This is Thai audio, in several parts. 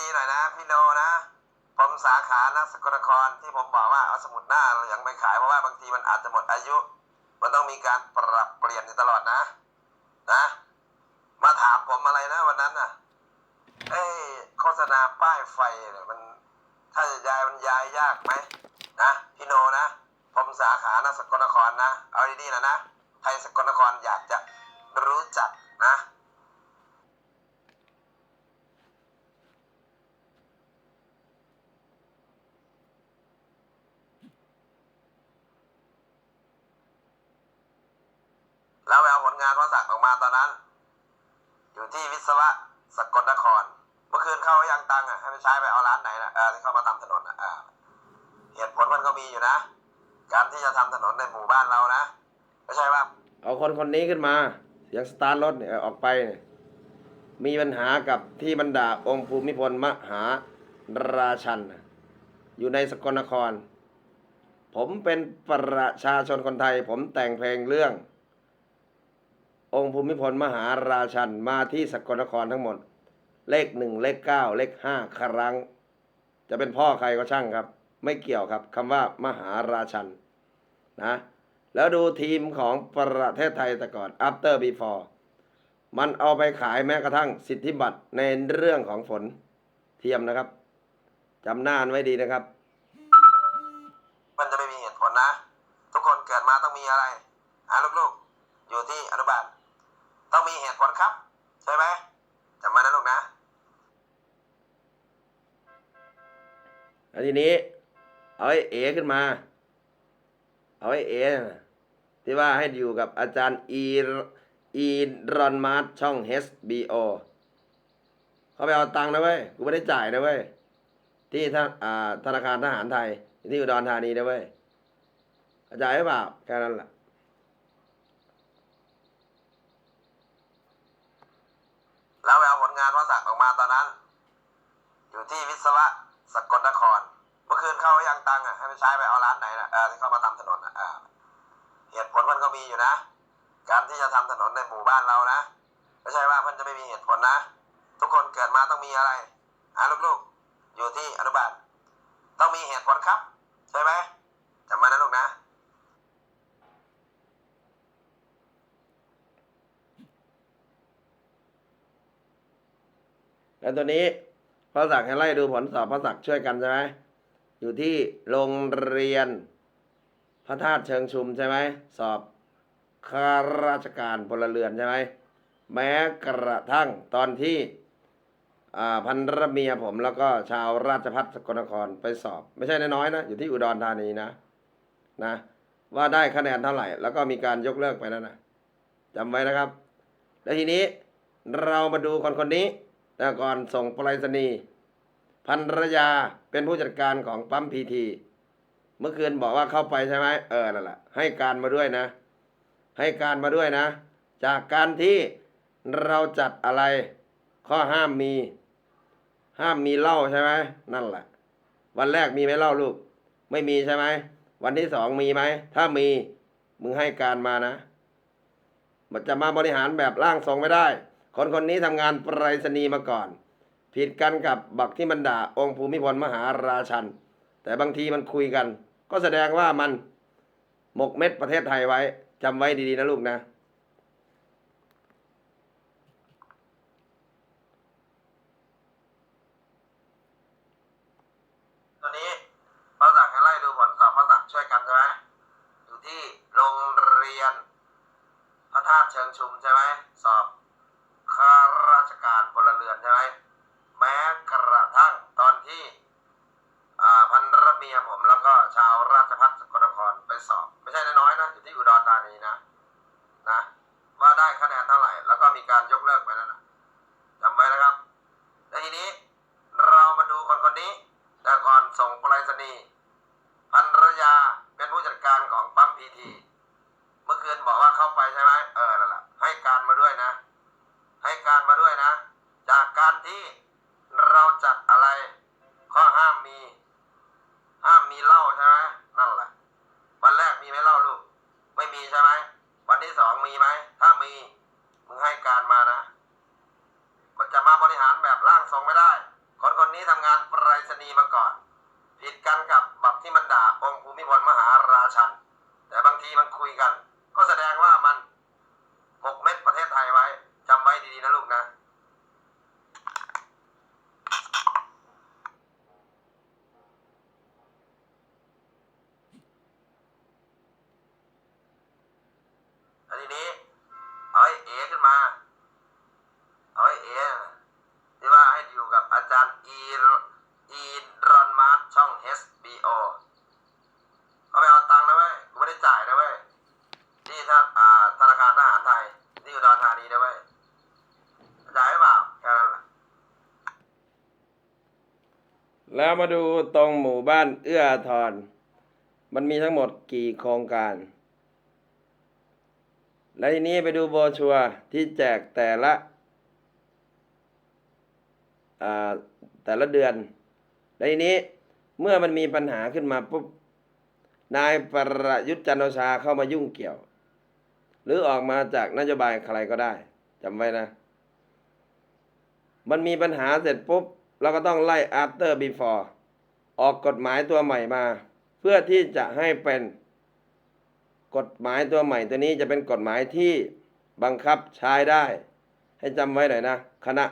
ดีๆหน่อยนะ พี่โนนะผมสาขานะสกลนครที่ผมบอกว่าเอาสมุดหน้าเหลืองไปขายเพราะว่าบางทีมันอาจจะหมดอายุ มันต้องมีการปรับเปลี่ยนอยู่ตลอดนะ นะ มาถามผมอะไรนะ วันนั้นน่ะเอ้ยโฆษณาป้ายไฟเนี่ยมัน ถ้าจะย้ายมันย้ายยากไหมนะพี่โนนะผมสาขานะสกลนครนะ เอาดีๆนะนะใครสกลนครอยากจะรู้จักนะ แล้วไปเอาผล งานพ่อศักออกมาตอนนั้น อยู่ที่วิศวะสกลนคร เมื่อคืนเข้ายังตังอะให้ไปใช้ไปเอาร้านไหนนะเออที่เข้ามาทำถนนอะเหตุผลมันก็มีอยู่นะ การที่จะทำถนนในหมู่บ้านเรานะไม่ใช่ว่า เอาคนคนนี้ขึ้นมาเสียงสตาร์ทรถเนี่ยออกไปเนี่ยมีปัญหากับที่บรรดาองค์ภูมิพลมหาราชัน อยู่ในสกลนคร ผมเป็นประชาชนคนไทย ผมแต่งเพลงเรื่อง องค์ภูมิพลมหาราชันมาที่สกลนครทั้งหมด เลขหนึ่งเลขเก้าเลขห้าครั้ง จะเป็นพ่อใครก็ช่างครับ ไม่เกี่ยวครับคำว่ามหาราชันนะแล้วดูทีมของประเทศไทยแต่ก่อน after before มันเอาไปขายแม้กระทั่งสิทธิบัตรในเรื่องของฝนเทียมนะครับจำหน้านไว้ดีนะครับ มันจะไม่มีเหตุผลนะ ทุกคนเกิดมาต้องมีอะไรอะลูกๆ อยู่ที่อนุบาล ต้องมีเหตุผลครับ ใช่ไหมจำไว้นะลูกนะ แล้วทีนี้ เอาไอ้เอขึ้นมา เอาไอ้เอที่ว่าให้อยู่กับอาจารย์อีอีรอนมาร์ทช่อง HBO เขาไปเอาตังค์นะเว้ย กูไม่ได้จ่ายนะเว้ย ที่ธนาอ่าธนาคารทหารไทย ที่อุดรธานีนะเว้ยจ่ายหรือเปล่าแค่นั้นแหละแล้วไปเอาผลงานพ่อศักดิ์ออกมาตอนนั้น อยู่ที่วิศวะสกลนคร เมื่อคืนเข้ายัง ตังค์อะให้ไปใช้ไปเอาร้านไหนนะเออที่เข้ามาทำถนนอะเหตุผลมันก็มีอยู่นะ การที่จะทำถนนในหมู่บ้านเรานะไม่ใช่ว่ามันจะไม่มีเหตุผลนะ ทุกคนเกิดมาต้องมีอะไรอะลูกๆ อยู่ที่อนุบาลต้องมีเหตุผลครับ ใช่ไหมจำไว้นะลูกนะแล้วตัวนี้พ่อศักดิ์ให้ไล่ดูผลสอบพ่อศักดิ์ช่วยกันใช่ไหม อยู่ที่โรงเรียน พระธาตุเชิงชุมใช่ไหมสอบข้าราชการพลเรือนใช่ไหมแม้กระทั่งตอนที่พันรเมียผมแล้วก็ชาวราชพัฒสกลนครไปสอบ ไม่ใช่น้อยๆนะ อยู่ที่อุดรธานีนะนะ ว่าได้คะแนนเท่าไหร่ แล้วก็มีการยกเลิกไปแล้วนะจำไว้นะครับ แล้วทีนี้เรามาดูคนคนนี้แต่ก่อนส่งไปรษณีย์ พันรยาเป็นผู้จัดการของปั๊มพีทีเมื่อคืนบอกว่าเข้าไปใช่ไหมเออนั่นแหละให้การมาด้วยนะ ให้การมาด้วยนะ จากการที่เราจัดอะไร ข้อห้ามมี ห้ามมีเหล้าใช่ไหมนั่นแหละ วันแรกมีไหมเหล้าลูก ไม่มีใช่ไหมวันที่สองมีไหมถ้ามีมึงให้การมานะ มันจะมาบริหารแบบร่างทรงไม่ได้ คนคนนี้ทำงานไปรษณีย์มาก่อน ผิดกันกับบักที่มันด่าองค์ภูมิพลมหาราชัน แต่บางทีมันคุยกัน ก็แสดงว่ามันหมกเม็ดประเทศไทยไว้จำไว้ดีๆนะลูกนะตัวนี้พ่อสั่งให้ไล่ดูผลสอบพ่อสั่งช่วยกันใช่ไหมอยู่ที่โรงเรียนพระธาตุเชิงชุมใช่ไหมสอบข้าราชการพลเรือนใช่ไหมแม้กระทั่งตอนที่ อ่าพันรเมียผมแล้วก็ชาวราชพัฒสกลนครไปสอบ ไม่ใช่น้อยๆนะอยู่ที่อุดรธานีนะนะว่าได้คะแนนเท่าไหร่ แล้วก็มีการยกเลิกไปแล้วนะจำไว้นะครับและทีนี้เรามาดูคนคนนี้ แต่ก่อนส่งไปรษณีย์พันรยาเป็นผู้จัดการของปั๊มพีที เมื่อคืนบอกว่าเข้าไปใช่ไหมเออนั่นแหละให้การมาด้วยนะ ให้การมาด้วยนะ จากการ ที่เราจัดอะไร ข้อห้ามมี ห้ามมีเหล้าใช่ไหมนั่นแหละ วันแรกมีไหมเหล้าลูก ไม่มีใช่ไหมวันที่สองมีไหมถ้ามีมึงให้การมานะ มันจะมาบริหารแบบร่างทรงไม่ได้ ค คนคนนี้ทำงานไปรษณีย์มาก่อน ผิดกันกับบักที่มันด่าองค์ภูมิพลมหาราชัน แต่บางทีมันคุยกัน ก็แสดงว่ามันหกเม็ดประเทศไทยไว้จำไว้ดีๆนะลูกนะ แล้วทีนี้เอาไอ้เอขึ้นมา เอาไอ้เอที่ว่าให้อยู่กับอาจารย์อีรอีรอนมาร์ช่อง HBO เขาไปเอาตังค์นะเว้ยกูไม่ได้จ่ายนะเว้ยที่ถ้าอ่าธนาคารทหารไทย ที่อุดรธานีนะเว้ยจ่ายหรือเปล่าแค่นั้นแหละ แล้วมาดูตรงหมู่บ้านเอื้ออาทร มันมีทั้งหมดกี่โครงการ และทีนี้ไปดูโบชัวที่แจกแต่ละแต่ละเดือน และทีนี้เมื่อมันมีปัญหาขึ้นมาปุ๊บ นายประยุทธ์จันโอชาเข้ามายุ่งเกี่ยว หรือออกมาจากนโยบายใครก็ได้จำไว้นะ มันมีปัญหาเสร็จปุ๊บ เราก็ต้องไล่ after before ออกกฎหมายตัวใหม่มา เพื่อที่จะให้เป็น กฎหมายตัวใหม่ตัวนี้จะเป็นกฎหมายที่บังคับใช้ได้ ให้จำไว้หน่อยนะ คณะ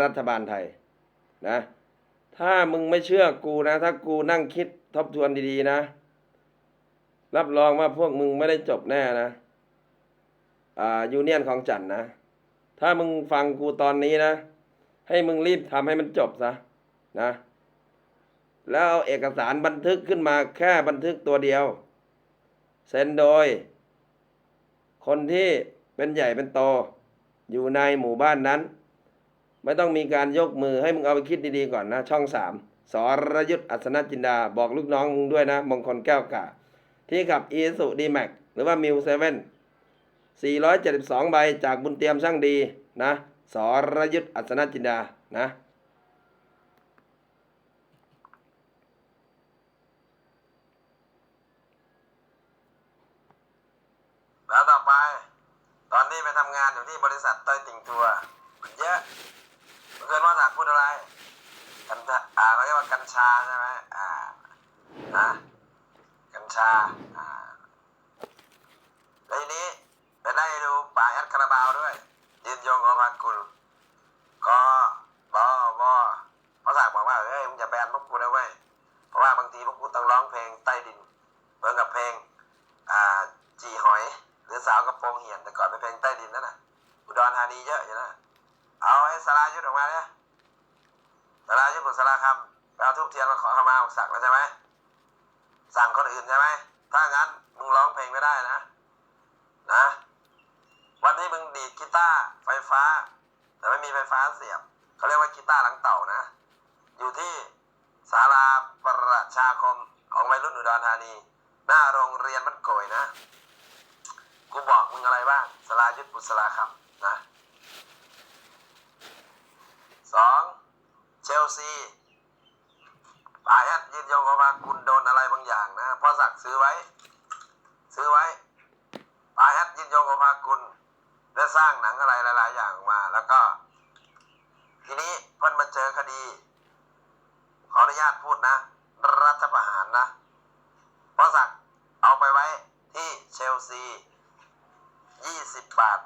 รัฐบาลไทยนะ ถ้ามึงไม่เชื่อกูนะ ถ้ากูนั่งคิดทบทวนดีๆนะ รับรองว่าพวกมึงไม่ได้จบแน่นะ อ่ายูเนียนของจันทร์นะ ถ้ามึงฟังกูตอนนี้นะ ให้มึงรีบทำให้มันจบซะนะ แล้วเอาเอกสารบันทึกขึ้นมาแค่บันทึกตัวเดียว เซ็นโดย คนที่เป็นใหญ่เป็นโต อยู่ในหมู่บ้านนั้น ไม่ต้องมีการยกมือให้มึงเอาไปคิดดีๆก่อนนะ ช่องสามสรยุทธอัศนจินดา บอกลูกน้องมึงด้วยนะ มงคลแก้วกาที่ขับอีสุดีแม็กหรือว่ามิวเซเว่น472 ใบจากบุญเตรียมช่างดีนะ สรยุทธอัศนจินดา นะแล้วต่อไป ตอนที่ไปทำงานอยู่ที่บริษัทต้ยติ่งทัวร์มันเยอะเมื่อคืนว่าสักพูดอะไรกัญชาอ่าเขาเรียกว่ากัญชาใช่ไหมอ่านะกัญชาอ่าแล้วทีนี้ไปได้ดูป่าแอดคาราบาวด้วย ยืนยงโอภากุลก็บอบอพระศักดิ์บอกว่าเฮ้ยมึงอย่าแบนพวกกูนะเว้ยเพราะว่าบางทีพวกกูต้องร้องเพลงใต้ดินเหมือนกับเพลงอ่าจีหอย หรือสาวกระโปรงเหี่ยนแต่ก่อนเป็นเพลงใต้ดินนั่นน่ะอุดรธานีเยอะอยู่นะเอาไอ้สลายุทธออกมาเนี่ยสลายุทธกับสลาคำเอาทุบเทียนมาขอขมาบอกสักแล้วใช่ไหมสั่งคนอื่นใช่ไหมถ้างั้นมึงร้องเพลงไม่ได้นะ นะ วันที่มึงดีดกีตาร์ไฟฟ้า แต่ไม่มีไฟฟ้าเสียบเขาเรียกว่ากีตาร์หลังเต่านะ อยู่ที่ศาลาประชาคมของวัยรุ่นอุดรธานี หน้าโรงเรียนมันโกยนะ กูบอกมึงอะไรบ้างสลายุทธบุษราคำนะสองเชลซีปายัดยืนยงออกมาคุณโดนอะไรบางอย่างนะพราะสักซื้อไว้ ซื้อไว้ปายัดยืนยงออกมาคุณ ได้สร้างหนังอะไรหลาย ๆ อย่างออกมา แล้วก็ ทีนี้เพิ่นมาเจอคดี ขออนุญาตพูดนะ รัฐประหารนะเพราะสักดิ์เอาไปไว้ที่เชลซี20บาท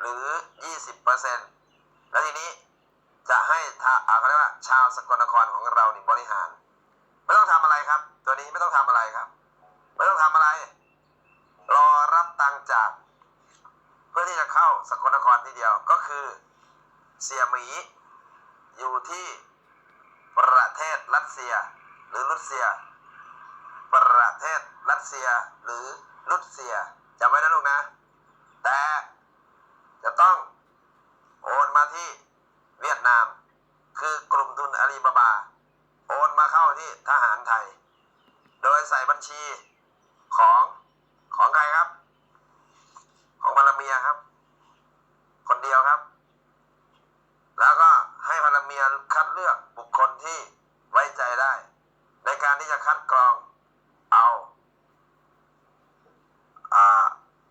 หรือ20เปอร์เซ็นต์แล้วทีนี้จะให้ทาเขาเรียกว่า ชาวสกลนครของเรานี่บริหาร ไม่ต้องทำอะไรครับ ตัวนี้ไม่ต้องทำอะไรครับ ไม่ต้องทำอะไร รอรับตังค์จาก พื่อที่จะเข้าสกลนครทีเดียวก็คือเสียหมีอยู่ที่ประเทศรัสเซีย หรือรัสเซีย ประเทศรัสเซียหรือรัสเซียจำไว้นะลูกนะ แต่จะต้องโอนมาที่เวียดนาม คือกลุ่มทุนอาลีบาบา โอนมาเข้าที่ทหารไทย โดยใส่บัญชีของของใครครับ เมียครับ คนเดียวครับ แล้วก็ให้พลเมียคัดเลือกบุคคลที่ไว้ใจได้ ในการที่จะคัดกรองเอา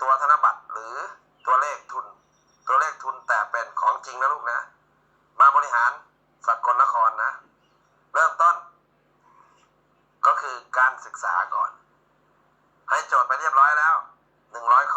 ตัวธนบัตรหรือตัวเลขทุน ตัวเลขทุนแต่เป็นของจริงนะลูกนะ มาบริหารสกลนครนะ เริ่มต้น ก็คือการศึกษาก่อน ให้โจทย์ไปเรียบร้อยแล้วหนึ่งร้อยข้อ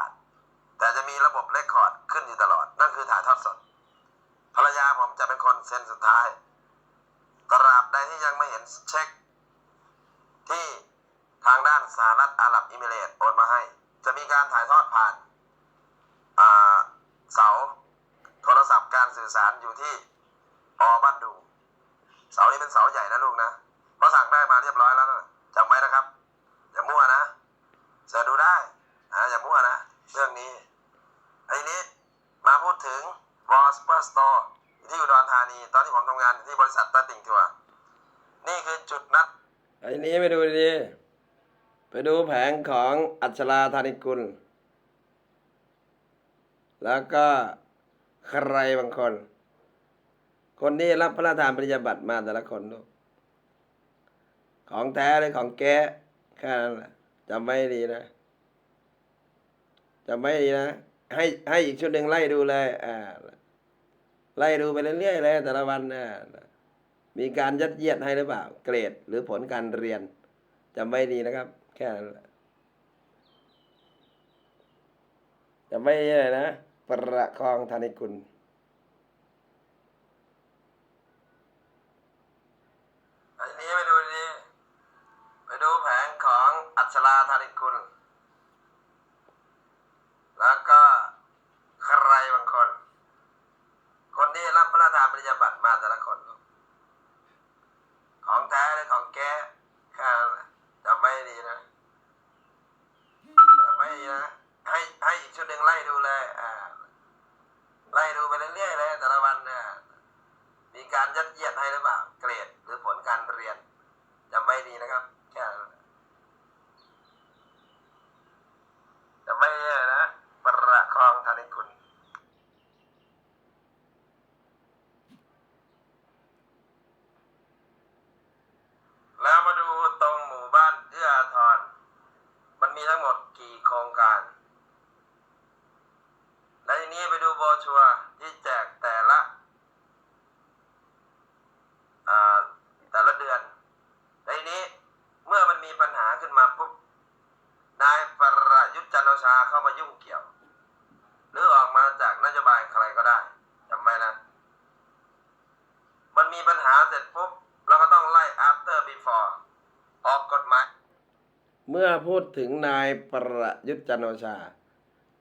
าาศ แต่จะมีระบบเรคคอร์ดขึ้นอยู่ตลอด นั่นคือถ่ายทอดสด ภรรยาผมจะเป็นคนเซ็นสุดท้ายตราบใดที่ยังไม่เห็นเช็ค ที่ทางด้านสหรัฐอาหรับอิมิเรตโอนมาให้ จะมีการถ่ายทอดผ่านเสาโทรศัพท์การสื่อสารอยู่ที่อบ้านดูเสานี้เป็นเสาใหญ่นะลูกนะเพราะสั่งได้มาเรียบร้อยแล้วนะจำไว้นะครับ อย่ามั่วนะเสิร์ดูได้ นะอย่ามั่วนะ เรื่องนี้ไอ้นี้มาพูดถึง w a l s p e r Store ที่อุดรธานี ตอนที่ผมทำงานที่บริษัทตัดติ่งทัวร์นี่คือจุดนัด ไอ้นี้ไปดูดีๆไปดูแผงของอัชราธานิกุล แล้วก็ใครบางคน คนที่รับพระราชทานปริญญาบัตรมาแต่ละคนลูกของแท้หรือของแก้แค่นั้นแหละจำไม่ดีนะ จำไม่ดีนะ ให้ให้อีกชุดหนึ่งไล่ดูเลยอ่าไล่ดูไปเรื่อยๆเลยแต่ละวันนะมีการยัดเยียดให้หรือเปล่า เกรดหรือผลการเรียนจำไม่ดีนะครับ แค่นั้นแหละจำไม่ดีเลยนะประคองธนิกุลอันนี้ไปดูดีไปดูแผงของอัชราธานิกุล แล้วก็ใครบางคน คนที่รับพระราชทานปริญญาบัตรมาแต่ละคนลูกของแท้หรือของแก้แค่นั้นแหละจำไม่ดีนะจำไม่ดีนะ ให้ให้อีกชุดหนึ่งไล่ดูเลยอ่าไล่ดูไปเรื่อยๆเลยแต่ละวันเนี่ย มีการยัดเยียดให้หรือเปล่า เกรดหรือผลการเรียนจำไม่ดีนะครับ แค่นั้นจำไม่ดีเลยนะ ประคองธนิกุล แล้วมาดูตรงหมู่บ้านเอื้ออาทรมันมีทั้งหมดกี่โครงการ และทีนี้ไปดูโบรชัวร์ที่แจกแต่ละ อ่าแต่ละเดือนในนี้เมื่อมันมีปัญหาขึ้นมาปุ๊บนายประยุทธ์จันทร์โอชาเข้ามายุ่งเกี่ยว หรือออกมาจากนโยบายใครก็ได้จำไว้นะ มันมีปัญหาเสร็จปุ๊บเราก็ต้องไล่ after before ออกกฎหมาย เมื่อพูดถึงนายประยุทธ์จันทร์โอชา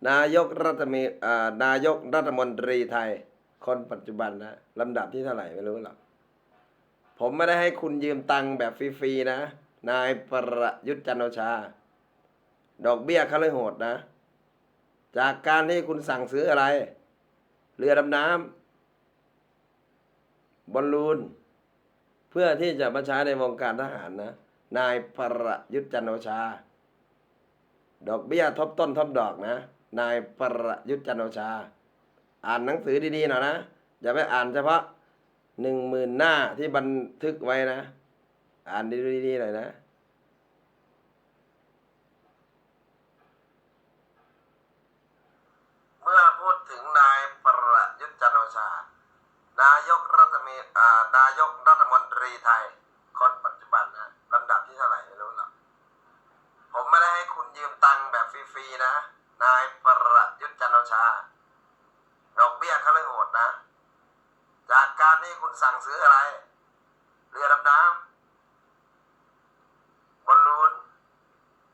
นายกรัฐมนานายกรัฐมนตรีไทย คนปัจจุบันนะลำดับที่เท่าไหร่ไม่รู้หรอกผมไม่ได้ให้คุณยืมตังค์แบบฟรีๆนะ นายประยุทธ์จันทร์โอชา ดอกเบี้ยเขาเลยโหดนะ จากการที่คุณสั่งซื้ออะไร เรือดำน้ำบอลลูน เพื่อที่จะมาใช้ในวงการทหารนะ นายประยุทธ์จันโอชา ดอกเบี้ยทบต้นทบดอกนะ นายประยุทธ์จันโอชา อ่านหนังสือดีๆหน่อยนะอย่าไปอ่านเฉพาะหนึ่งหมื่นหน้าที่บันทึกไว้นะ อ่านดีๆหน่อยนะเมื่อพูดถึงนายประยุจันโอชานายกรัฐมนตรีไทย ยืมตังค์แบบฟรีๆนะ นายประยุทธ์จันทร์โอชา ดอกเบี้ยเขาเลยโหดนะ จากการที่คุณสั่งซื้ออะไร เรือดำน้ำบอลลูน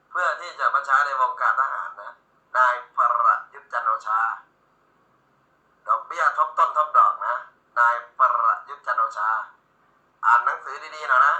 เพื่อที่จะมาใช้ในวงการทหารนะ นายประยุทธ์จันทร์โอชา ดอกเบี้ยทบต้นทบดอกนะ นายประยุทธ์จันทร์โอชา อ่านหนังสือดีๆหน่อยนะ